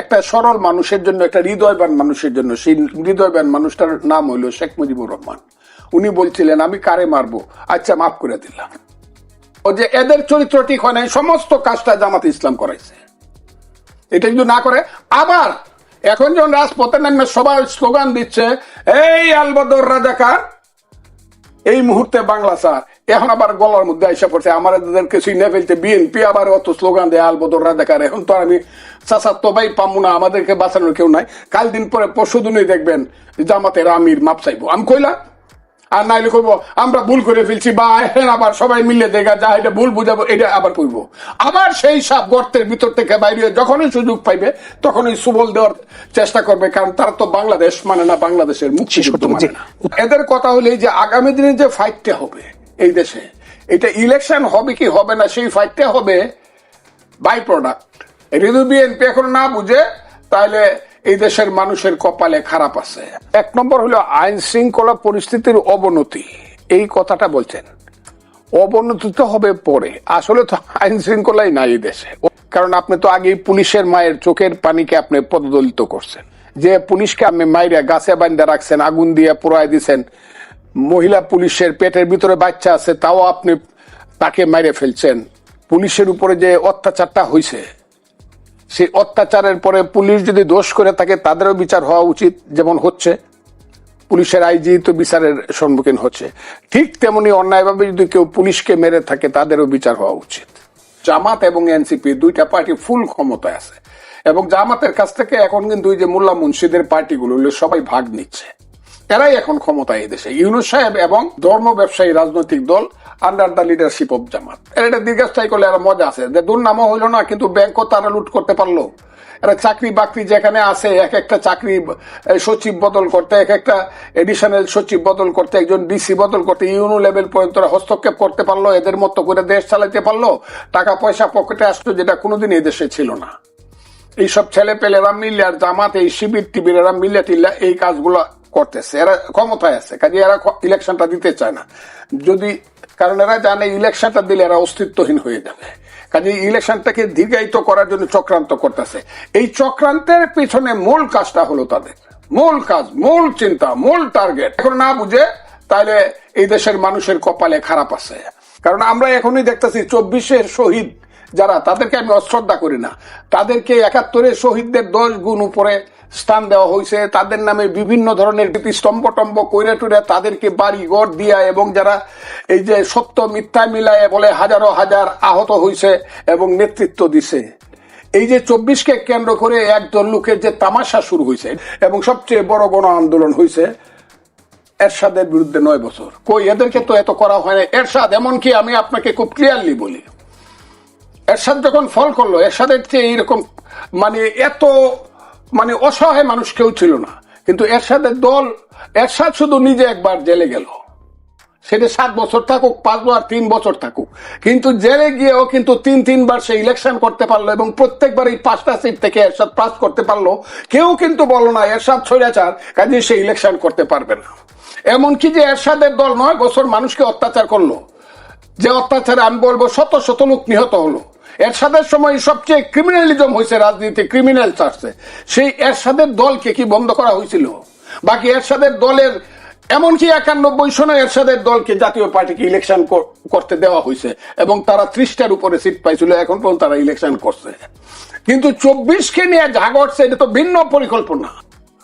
একটা সরল মানুষের জন্য, একটা হৃদয়বান মানুষের জন্য, সেই হৃদয়বান মানুষটার নাম হইল শেখ মুজিবুর রহমান। উনি বলছিলেন, আমি কারে মারবো? আচ্ছা মাফ করে দিলাম। ও যে, এদের চরিত্র ঠিক হয় সমস্ত কাজটা জামাত ইসলাম করাইছে। এটা কিন্তু না করে, আবার এখন যখন রাজপথে নামে সবাই স্লোগান দিচ্ছে, এই আলবদর রাজাকার, এই মুহূর্তে বাংলা স্যার এখন আবার গলার মধ্যে আইসা পড়ছে আমাদের কিছুই না ফেলতে বিএনপি আবার অত স্লোগান দেয় আলবদর রাজাকার এখন তো আমি চাচা তো ভাই পামু না আমাদেরকে বাঁচানোর কেউ নাই। কাল দিন পরে পরশু দিনই দেখবেন জামাতের আমির মাপ চাইব। আমি কইলা আর নাইলে কইবো আমরা ভুল করে ফেলছি বা এখন আবার সবাই মিলে দেখা যা এটা ভুল বুঝাবো এটা আবার কইবো। আবার সেই সব গর্তের ভিতর থেকে বাইরে যখনই সুযোগ পাইবে তখনই সুবল দেওয়ার চেষ্টা করবে কারণ তারা তো বাংলাদেশ মানে না বাংলাদেশের মুক্তি মানে এদের কথা হলো এই যে আগামী দিনে যে ফাইটটা হবে এই দেশে। এটা ইলেকশন হবে কি হবে না, সেই ফাইটটা হবে বাই প্রোডাক্ট যদি বিএনপি এখন না বুঝে, তাহলে এই দেশের মানুষের কপালে খারাপ আছে। এক নম্বর হলো আইন শৃঙ্খলা পরিস্থিতির অবনতি। এই কথাটা বলছেন। অবনতি তো হবে পরে। আসলে তো আইন শৃঙ্খলাই নাই এই দেশে। কারণ আপনি তো আগেই পুলিশের মায়ের চোখের পানিকে আপনি পদদলিত করছেন। যে পুলিশকে আপনি মাইরা গাছে বান্ধা রাখছেন, আগুন দিয়ে পোড়ায় দিছেন মহিলা পুলিশের পেটের ভিতরে বাচ্চা আছে, তাও আপনি তাকে মাইরে ফেলছেন। পুলিশের উপরে যে অত্যাচারটা হয়েছে সেই অত্যাচারের পরে পুলিশ যদি দোষ করে থাকে, তাদেরও বিচার হওয়া উচিত যেমন হচ্ছে। পুলিশের আইজি তো বিচারের সম্মুখীন হচ্ছে। ঠিক তেমনি অন্যায়ভাবে যদি কেউ পুলিশকে মেরে থাকে, তাদেরও বিচার হওয়া উচিত। জামাত এবং এনসিপি দুইটা পার্টি ফুল ক্ষমতায় আছে। এবং জামাতের কাছ থেকে এখন কিন্তু ওই যে মোল্লা মুন্সিদের পার্টিগুলো সবাই ভাগ নিচ্ছে। এরাই এখন ক্ষমতায় এদেশে ইউনুস সাহেব এবং ধর্ম ব্যবসায়ী রাজনৈতিক দল under the leadership of Jamaat. এর এটা দীর্ঘস্থায়ী করলে এরা মজা আছে। যে দুর্নামও হইল না, কিন্তু ব্যাংকও তারা লুট করতে পারল। এরা চাকরি বাকরি যেখানে আছে, এক একটা চাকরি সচিব বদল করতে, এক একটা এডিশনাল সচিব বদল করতে, একজন ডিসি বদল করতে, ইউনো লেভেল পর্যন্ত এরা হস্তক্ষেপ করতে পারল, এদের মতো করে দেশ চালাতে পারল। টাকা পয়সা পকেটে আসতো যেটা কোনোদিন এই দেশে ছিল না। এইসব ছেলে পেলেরা মিলে আর জামাত, এই শিবির টিবির এরা মিলে টিল্লা এই কাজগুলো করতেছে, এরা ক্ষমতায় আছে, কাজে এরা ইলেকশনটা দিতে চায় না। যদি, কারণ এরা জানে ইলেকশনটা দিলে এরা অস্তিত্বহীন হয়ে যাবে। কাজে ইলেকশনটাকে দীর্ঘায়িত করার জন্য চক্রান্ত করতেছে। এই চক্রান্তের পিছনে মূল কাজটা হলো তাদের। মূল কাজ, মূল চিন্তা, মূল টার্গেট এখন না বুঝে তাহলে এই দেশের মানুষের কপালে খারাপ আছে। কারণ আমরা এখনই দেখতেছি, চব্বিশের শহীদ যারা, তাদেরকে আমি অশ্রদ্ধা করি না। তাদেরকে একাত্তরে শহীদদের দশ গুণ উপরে স্থান দেওয়া হয়েছে। তাদের নামে বিভিন্ন ধরনের স্তম্ভ টম্ব কইরে টুরে তাদেরকে বাড়ি গড় দিয়া এবং যারা এই যে সত্য মিথ্যা মিলায় বলে হাজারো হাজার আহত হয়েছে এবং নেতৃত্ব দিছে। এই যে চব্বিশকে কেন্দ্র করে একদল লোকের যে তামাশা শুরু হয়েছে এবং সবচেয়ে বড় গণ আন্দোলন হয়েছে এরশাদের বিরুদ্ধে নয় বছর। কই, এদেরকে তো এত করা হয় না। এরশাদ, এমনকি আমি আপনাকে খুব ক্লিয়ারলি বলি এরশাদ যখন ফল করল, এরশাদের চেয়ে এইরকম মানে এত মানে অসহায় মানুষ কেউ ছিল না। কিন্তু এরশাদের দল, এরশাদ শুধু নিজে একবার জেলে গেল। সেটা সাত বছর থাকুক, পাঁচ বার, তিন বছর থাকুক। কিন্তু জেলে গিয়েও কিন্তু তিন, তিনবার সে ইলেকশন করতে পারল এবং প্রত্যেকবার এই পাঁচটা সিট থেকে এরশাদ পাস করতে পারল। কেউ কিন্তু বলো না, এরশাদ ছৈরাচার কাজে সে ইলেকশন করতে পারবে না। এমনকি যে এরশাদের দল নয়, বছর মানুষকে অত্যাচার করল। যে অত্যাচারে আমি বলব, শত শত লোক নিহত হলো। এরশাদের সময় সবচেয়ে ক্রিমিনালিজম হয়েছে রাজনীতি ক্রিমিনাল চার্চে সেই এরশাদের দলকে কি বন্ধ করা হয়েছিল বাকি এরশাদের দলের এমনকি একানব্বই সনে এরশাদের দলকে জাতীয় পার্টিকে ইলেকশন করতে দেওয়া হয়েছে এবং তারা ত্রিশটার উপরে সিট পাইছিল এখন পর্যন্ত তারা ইলেকশন করছে। কিন্তু চব্বিশকে নিয়ে যা ঘটছে এটা তো ভিন্ন পরিকল্পনা।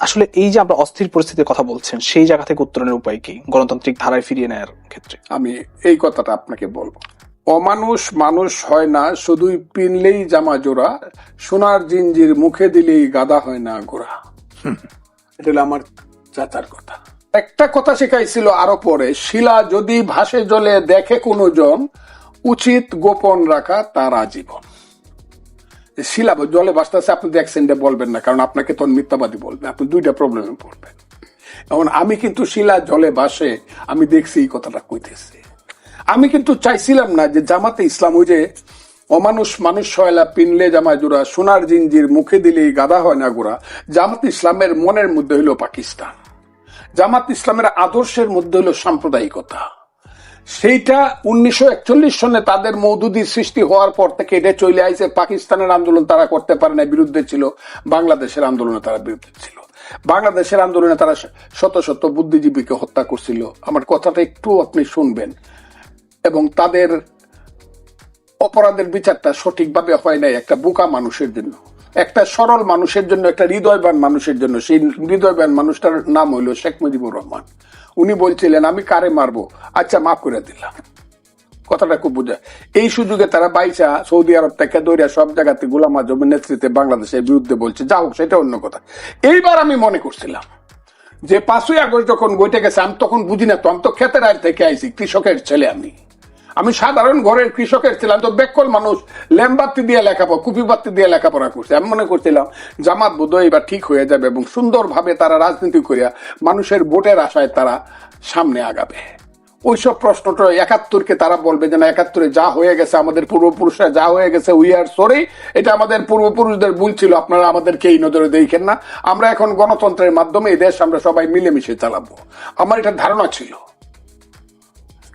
আসলে এই যে আমরা অস্থির পরিস্থিতির কথা বলছেন সেই জায়গা থেকে উত্তরণের উপায় কি? গণতান্ত্রিক ধারায় ফিরিয়ে নেওয়ার ক্ষেত্রে। আমি এই কথাটা আপনাকে বলব। অমানুষ মানুষ হয় না শুধুই পিনলেই জামা জোড়া সোনার জিঞ্জির মুখে দিলেই গাদা হয় না গোড়া। এটা হলো আমার চাচার কথা। একটা কথা শেখাইছিল আরও পরে শিলা যদি ভাসে জলে দেখে কোনো জন উচিত গোপন রাখা তার আজীবন। শিলা জলে ভাসতেছে আপনি দেখছেন এটা বলবেন না কারণ আপনাকে তখন মিথ্যাবাদী বলবে আপনি দুইটা প্রবলেমে পড়বেন। এখন আমি কিন্তু শিলা জলে ভাসে আমি দেখছি এই কথাটা কইতেছি। আমি কিন্তু চাইছিলাম না যে জামাতে ইসলাম ওই যে অমানুষ মানুষ হয়লা পিনলে জামা জোড়া, সোনার জিঞ্জির মুখে দিলেই গাদা হয় না গোড়া জামাত ইসলামের মনের মধ্যে হইল পাকিস্তান। জামাত ইসলামের আদর্শের মধ্যে হইল সাম্প্রদায়িকতা। সেইটা উনিশশো একচল্লিশ সনে তাদের মৌদুদি সৃষ্টি হওয়ার পর থেকে এটা চলে আইছে, পাকিস্তানের আন্দোলন তারা করতে পারে না বিরুদ্ধে ছিল। বাংলাদেশের আন্দোলনে তারা বিরুদ্ধে ছিল। বাংলাদেশের আন্দোলনে তারা শত শত বুদ্ধিজীবীকে হত্যা করছিল। আমার কথাটা একটু আপনি শুনবেন। এবং তাদের অপরাধের বিচারটা সঠিকভাবে হয় নাই একটা বোকা মানুষের জন্য। একটা সরল মানুষের জন্য, একটা হৃদয়বান মানুষের জন্য। সেই হৃদয়বান মানুষটার নাম হইল শেখ মুজিবুর রহমান। উনি বলছিলেন, আমি কারে মারবো? আচ্ছা মাফ করে দিলাম। কথাটা খুব বোঝায় এই সুযোগে তারা বাইচা সৌদি আরব থেকে দৌড়িয়া সব জায়গাতে গোলাম আজমের নেতৃত্বে বাংলাদেশের বিরুদ্ধে বলছে যা হোক সেটা অন্য কথা। এইবার আমি মনে করছিলাম যে পাঁচই আগস্ট যখন বইটা গেছে, আমি তখন বুঝি না তো, আমি তো ক্ষেতের আর থেকে আইছি, কৃষকের ছেলে আমি। আমি সাধারণ ঘরের কৃষকের ছিলাম, তো বেকল মানুষ ল্যাম্বাত্তি দিয়ে লেখাপড়া কুপি বাত্তি দিয়ে লেখাপড়া করছে। আমি মনে করছিলাম, জামাত বোধ এবার ঠিক হয়ে যাবে এবং সুন্দরভাবে তারা রাজনীতি করিয়া মানুষের ভোটের আশায় তারা সামনে আগাবে। ওইসব প্রশ্নটা একাত্তরকে তারা বলবে যে না, একাত্তরে যা হয়ে গেছে, আমাদের পূর্বপুরুষরা যা হয়ে গেছে উই আর সরি এটা আমাদের পূর্বপুরুষদের ভুল ছিল, আপনারা আমাদেরকে এই নজরে দেখেন না। আমরা এখন গণতন্ত্রের মাধ্যমে এই দেশ আমরা সবাই মিলেমিশে চালাবো। আমার এটা ধারণা ছিল।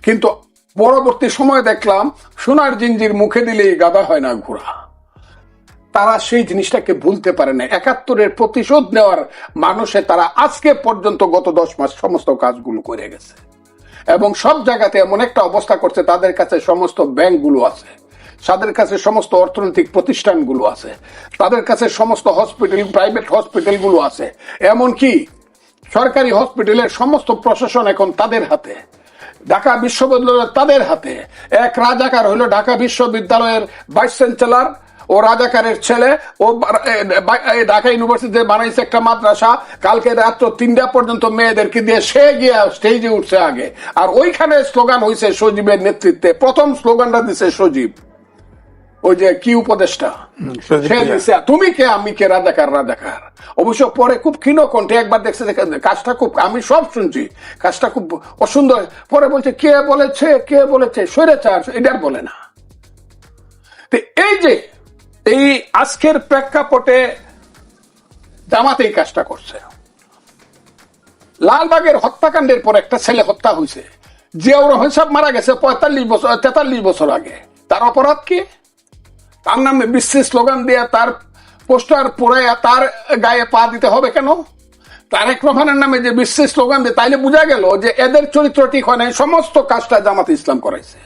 কিন্তু পরবর্তী সময় দেখলাম সোনার জিঞ্জির মুখে দিলেই গাদা হয় না ঘোড়া। তারা সেই জিনিসটাকে ভুলতে পারে না। একাত্তরের প্রতিশোধ নেওয়ার মানুষে তারা আজকে পর্যন্ত গত দশ মাস সমস্ত কাজগুলো করে গেছে। এবং সব জায়গাতে এমন একটা অবস্থা করছে, তাদের কাছে সমস্ত ব্যাংকগুলো আছে, তাদের কাছে সমস্ত অর্থনৈতিক প্রতিষ্ঠানগুলো আছে, তাদের কাছে সমস্ত হসপিটাল, প্রাইভেট হসপিটালগুলো আছে। এমনকি সরকারি হসপিটালের সমস্ত প্রশাসন এখন তাদের হাতে। ঢাকা বিশ্ববিদ্যালয় তাদের হাতে। এক রাজাকার হলো ঢাকা বিশ্ববিদ্যালয়ের ভাইস চ্যান্সেলর ও রাজাকারের ছেলে ও ঢাকা ইউনিভার্সিটিতে বানাইছে একটা মাদ্রাসা। কালকে রাত্র তিনটা পর্যন্ত মেয়েদেরকে দিয়ে সে গিয়ে স্টেজে উঠছে আগে। আর ওইখানে স্লোগান হয়েছে সজীবের নেতৃত্বে। প্রথম স্লোগানটা দিছে সজীব। ওই যে কি সে দিছে, তুমি কে? আমি কে? রাজাকার রাজাকার অবশ্য পরে খুব ক্ষীণ কণ্ঠে একবার দেখছে কাজটা খুব আমি সব শুনছি। কাজটা খুব অসুন্দর। পরে বলছে কে বলেছে? কে বলেছে? স্বৈরাচার এটার বলে না। এই যে এই আজকের প্রেক্ষাপটে জামাত এই কাজটা করছে। লালবাগের হত্যাকাণ্ডের পর একটা ছেলে হত্যা হয়েছে। জিয়াউর রহমান সাহেব মারা গেছে পঁয়তাল্লিশ বছর তেতাল্লিশ বছর আগে। তার অপরাধ কি? তার নামে বিশ্বের স্লোগান দেয়া তার পোস্টার পড়াইয়া তার গায়ে পা দিতে হবে কেন? তারেক রহমানের নামে যে বিশ্বের স্লোগান দেয় তাইলে বোঝা গেল যে এদের চরিত্র ঠিক হয় নাই, সমস্ত কাজটা জামাত ইসলাম করাইছে।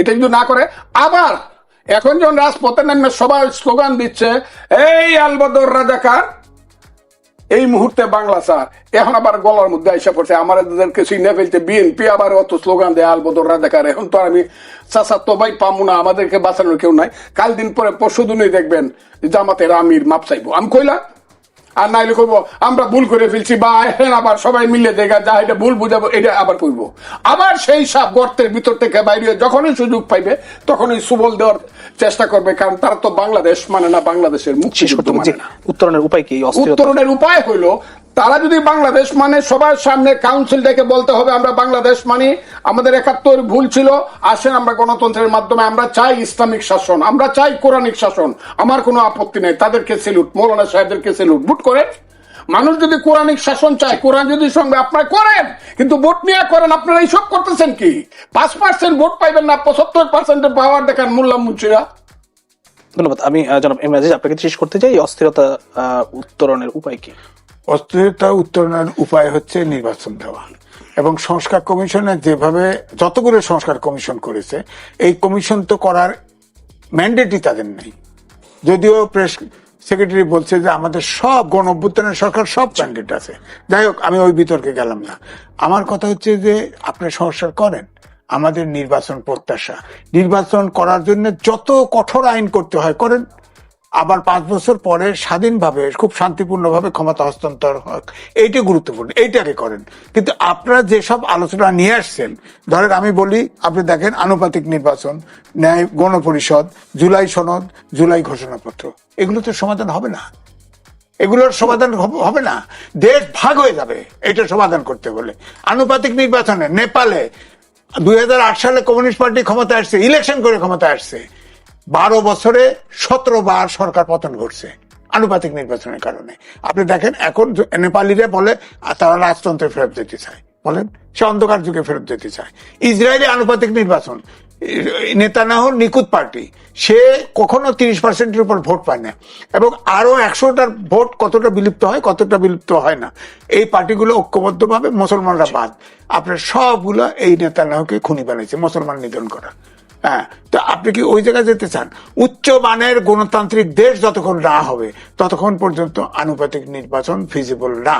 এটা যদি না করে, আবার এখন যখন রাজপথের নামে সবাই স্লোগান দিচ্ছে, এই আলবদর রাজাকার এই মুহূর্তে বাংলা, স্যার। এখন আবার গলার মধ্যে আইসা পড়ছে, আমার আমাদেরকে চিনে ফেলছে বিএনপি, আবার অত স্লোগান দেয় আলবদর দেখার এখন তো আমি চাচা তো ভাই পামু না, আমাদেরকে বাঁচানোর কেউ নাই। কাল দিন পরে পরশু দিনই দেখবেন জামাতের আমির মাপ চাইব। আমি কইলা আর নাইলে করব আমরা ভুল করে ফেলছি বা হ্যাঁ আবার সবাই মিলে দেখা যা এটা ভুল বুঝাবো এটা আবার করব আবার সেই সাপ গর্তের ভিতর থেকে বাইরে যখনই সুযোগ পাইবে তখনই সুবল দেওয়ার চেষ্টা করবে কারণ তারা তো বাংলাদেশ মানে না বাংলাদেশের মুখ করতে মানে উত্তরণের উপায় কি? উত্তরণের উপায় হইল তারা যদি বাংলাদেশ মানে সবার সামনে কাউন্সিল ডেকে বলতে হবে, আমরা বাংলাদেশ মানি, আমাদের একাত্তর ভুল ছিল, আসেন আমরা গণতন্ত্রের মাধ্যমে, আমরা চাই ইসলামিক শাসন, আমরা চাই কোরআনিক শাসন। আমার কোনো আপত্তি নেই, তাদেরকে সেলুট মৌলানা সাহেবদেরকে সেলুট বুট করেন। মানুষ যদি কোরআনিক শাসন চায়, কোরআন যদি সঙ্গে আপনারা করেন, কিন্তু ভোট নিয়ে করেন, আপনারা এইসব করতেছেন কি? পাঁচ পার্সেন্ট ভোট পাইবেন না, পঁচাত্তর পার্সেন্টের পাওয়ার দেখান মোল্লা মুন্সিরা। ধন্যবাদ। আমি জনাব রাজেশ আপনাকে শেষ করতে চাই অস্থিরতা উত্তরণের উপায় কি? অস্থিরতা উত্তরণের উপায় হচ্ছে নির্বাচন দেওয়া। এবং সংস্কার কমিশনে যেভাবে যতগুলো সংস্কার কমিশন করেছে, এই কমিশন তো করার ম্যান্ডেটই তাদের নেই। যদিও প্রেস সেক্রেটারি বলছে যে আমাদের সব গণ সরকার সব ম্যান্ডেট আছে। যাই হোক, আমি ওই বিতর্কে গেলাম না। আমার কথা হচ্ছে যে আপনি সংস্কার করেন। আমাদের নির্বাচন প্রত্যাশা। নির্বাচন করার জন্য যত কঠোর আইন করতে হয় করেন। আবার পাঁচ বছর পরে স্বাধীনভাবে, খুব শান্তিপূর্ণভাবে ক্ষমতা হস্তান্তর হোক, এইটা গুরুত্বপূর্ণ এইটাকে করেন। কিন্তু আপনারা যেসব আলোচনা নিয়ে আসছেন, ধরেন আমি বলি, আপনি দেখেন আনুপাতিক নির্বাচন, ন্যায় গণপরিষদ, জুলাই সনদ, জুলাই ঘোষণাপত্র, এগুলো তো সমাধান হবে না। এগুলোর সমাধান হবে না। দেশ ভাগ হয়ে যাবে, এটা সমাধান করতে বলে আনুপাতিক নির্বাচনে, নেপালে, দুই হাজার আট সালে কমিউনিস্ট পার্টি ক্ষমতা আসছে, ইলেকশন করে ক্ষমতা আসছে। বারো বছরে সতেরো বার সরকার পতন ঘটছে, আনুপাতিক নির্বাচনের কারণে। আপনি দেখেন, এখন নেপালিরা বলে তারা রাজতন্ত্রে ফেরত যেতে চায়। বলেন, সে অন্ধকার যুগে ফেরত যেতে চায়। ইসরায়েলি আনুপাতিক নির্বাচন। নেতানাহর নিকুত পার্টি। সে কখনো তিরিশ পার্সেন্টের উপর ভোট পায় না। এবং আরও একশোটার ভোট কতটা বিলুপ্ত হয়, কতটা বিলুপ্ত হয় না। এই পার্টিগুলো ঐক্যবদ্ধভাবে মুসলমানরা বাদ। আপনার সবগুলো এই নেতানাহকে খুনি বানিয়েছে, মুসলমান নিধন করা। হ্যাঁ তো আপনি কি ওই জায়গায় যেতে চান? উচ্চ মানের গণতান্ত্রিক দেশ যতক্ষণ না হবে, ততক্ষণ পর্যন্ত আনুপাতিক নির্বাচন ফিজিবল না।